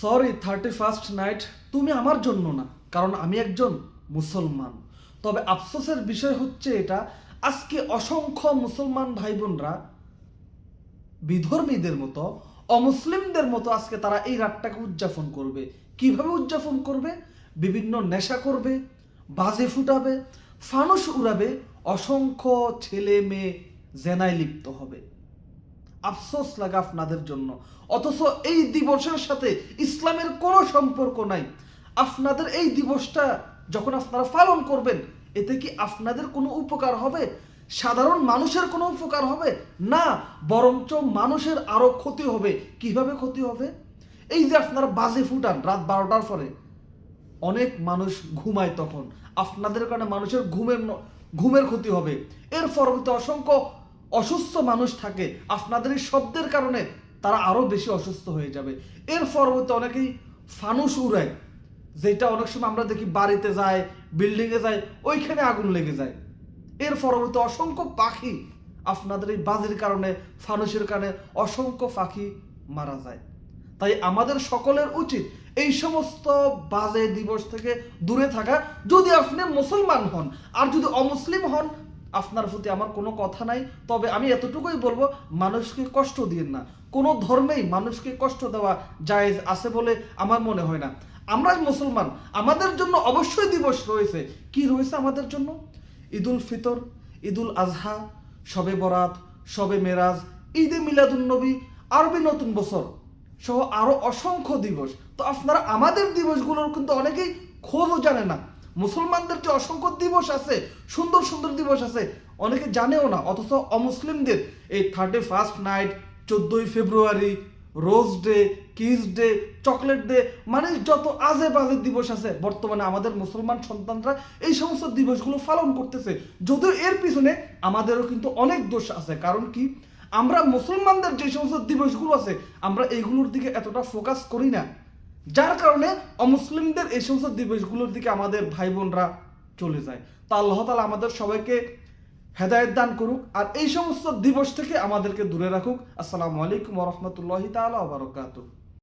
Sorry thirty first night তুমি আমার জন্য না, কারণ আমি একজন মুসলমান। তবে আফসোসের বিষয় হচ্ছে এটা, আজকে অসংখ্য মুসলমান ভাই বোনরা বিধর্মীদের মতো, অমুসলিমদের মতো আজকে তারা এই রাতটাকে উদযাপন করবে। কীভাবে উদযাপন করবে? বিভিন্ন নেশা করবে, বাজে ফুটাবে, ফানুস উড়াবে, অসংখ্য ছেলে মেয়ে জেনায় লিপ্ত হবে। আফসোস লাগে আপনাদের জন্য। অথচ এই দিবসের সাথে ইসলামের কোনো সম্পর্ক নাই। আপনাদের এই দিবসটা যখন আপনারা পালন করবেন, এতে কি আপনাদের কোনো উপকার হবে? সাধারণ মানুষের কোনো উপকার হবে? না, বরঞ্চ মানুষের আরও ক্ষতি হবে। কীভাবে ক্ষতি হবে? এই যে আপনারা বাজে ফুটান রাত বারোটার পরে। অনেক মানুষ ঘুমায় তখন। আপনাদের কারণে মানুষের ঘুমের ঘুমের ক্ষতি হবে। এর পরবর্তী অসংখ্য অসুস্থ মানুষ থাকে, আপনাদের এই শব্দের কারণে তারা আরও বেশি অসুস্থ হয়ে যাবে। এর পরবর্তী অনেকেই ফানুস উড়ায়, যেটা অনেক সময় আমরা দেখি বাড়িতে যায় বিল্ডিংয়ে যায়, ওইখানে আগুন লেগে যায়। এর পরবর্তী অসংখ্য পাখি আপনাদের এই বাজির কারণে, ফানুসের কারণে অসংখ্য পাখি মারা যায়। তাই আমাদের সকলের উচিত এই সমস্ত বাজে দিবস থেকে দূরে থাকা। যদি আপনি মুসলমান হন, আর যদি অমুসলিম হন আপনার প্রতি আমার কোনো কথা নাই, তবে আমি এতটুকুই বলব, মানুষকে কষ্ট দিন না। কোনো ধর্মেই মানুষকে কষ্ট দেওয়া জায়েজ আছে বলে আমার মনে হয় না। আমরা মুসলমান, আমাদের জন্য অবশ্যই দিবস রয়েছে। কি রয়েছে আমাদের জন্য? ঈদুল ফিতর, ঈদুল আজহা শবে বরাত শবে মেরাজ, ঈদে মিলাদুন্নবী আরবি নতুন বছর সহ আরও অসংখ্য দিবস। তো আপনারা আমাদের দিবসগুলোর কিন্তু অনেকেই খোঁজও জানে না। মুসলমানদের যে অসংখ্য দিবস আছে, সুন্দর সুন্দর দিবস আছে। অনেকে জানেও না, অথচ অমুসলিমদের এই থার্টি ফার্স্ট নাইট চোদ্দোই ফেব্রুয়ারি rose day kiss day chocolate day মানে যত আজে বাজে দিবস আছে, বর্তমানে আমাদের মুসলমান সন্তানরা এই সমস্ত দিবসগুলো পালন করতেছে। যদিও এর পিছনে আমাদেরও কিন্তু অনেক দোষ আছে, কারণ কি? আমরা মুসলমানদের যে সমস্ত দিবসগুলো আছে, আমরা এইগুলোর দিকে এতটা ফোকাস করি না। যার কারণে অমুসলিমদের এই সমস্ত দিবসগুলোর দিকে আমাদের ভাই বোনরা চলে যায়। তা আল্লাহ তালা আমাদের সবাইকে হেদায়ত দান করুক আর এই সমস্ত দিবস থেকে আমাদেরকে দূরে রাখুক। আসসালামু আলাইকুম রহমতুল্লাহ তালা বারকাতুহ।